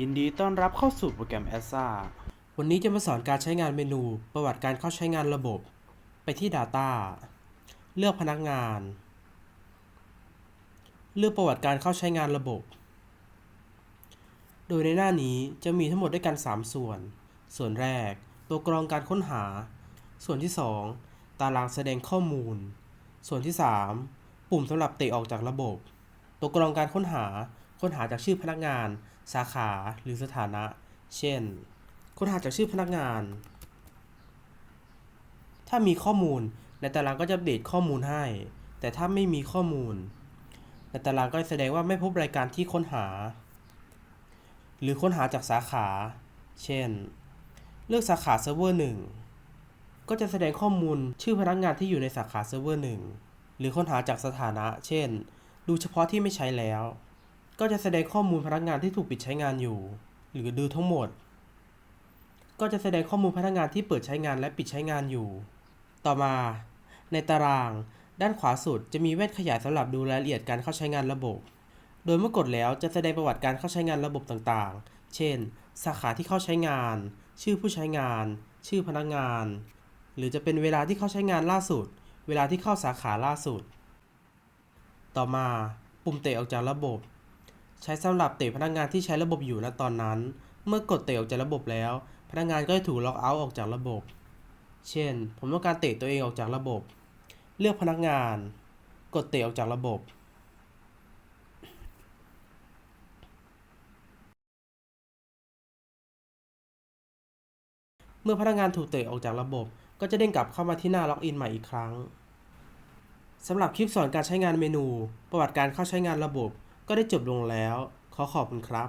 ยินดีต้อนรับเข้าสู่โปรแกรม a s a วันนี้จะมาสอนการใช้งานเมนู ประวัติการเข้าใช้งานระบบ ไปที่ Data เลือกพนักงาน เลือกประวัติการเข้าใช้งานระบบ โดยในหน้านี้จะมีทั้งหมดด้วยกัน 3 ส่วน ส่วนแรก ตัวกรองการค้นหา ส่วนที่ 2 ตารางแสดงข้อมูล ส่วนที่ 3 ปุ่มสำหรับเตะออกจากระบบ ตัวกรองการค้นหา ค้นหาจากชื่อพนักงาน สาขาหรือสถานะ เช่น ค้นหาจากชื่อพนักงาน ถ้ามีข้อมูลในตารางก็จะเดตข้อมูลให้ แต่ถ้าไม่มีข้อมูล ในตารางก็จะแสดงว่าไม่พบรายการที่ค้นหา หรือค้นหาจากสาขา เช่น เลือกสาขาเซิร์ฟเวอร์หนึ่งก็จะแสดงข้อมูลชื่อพนักงานที่อยู่ในสาขาเซิร์ฟเวอร์หนึ่งหรือค้นหาจากสถานะ เช่น ดูเฉพาะที่ไม่ใช้แล้ว ก็จะแสดงข้อมูลพนักงานที่ถูกปิดใช้งานอยู่ หรือดูทั้งหมด ก็จะแสดงข้อมูลพนักงานที่เปิดใช้งานและปิดใช้งานอยู่ ต่อมา ในตาราง ด้านขวาสุดจะมีแว่นขยายสำหรับดูรายละเอียดการเข้าใช้งานระบบ โดยเมื่อกดแล้วจะแสดงประวัติการเข้าใช้งานระบบต่างๆ เช่น สาขาที่เข้าใช้งาน ชื่อผู้ใช้งาน ชื่อพนักงาน หรือจะเป็นเวลาที่เข้าใช้งานล่าสุด เวลาที่เข้าสาขาล่าสุด ต่อมา ปุ่มเตะออกจากระบบ ใช้สำหรับเตะพนักงานที่ใช้ระบบอยู่ณตอนนั้น เมื่อกดเตะออกจากระบบแล้ว พนักงานก็จะถูกล็อกเอาท์ออกจากระบบ เช่น ผมต้องการเตะตัวเองออกจากระบบ เลือกพนักงาน กดเตะออกจากระบบเมื่อพนักงานถูกเตะออกจากระบบ ก็จะเด้งกลับเข้ามาที่หน้าล็อกอินใหม่อีกครั้ง สำหรับคลิปสอนการใช้งานเมนู ประวัติการเข้าใช้งานระบบ ก็ได้จบลงแล้ว ขอขอบคุณครับ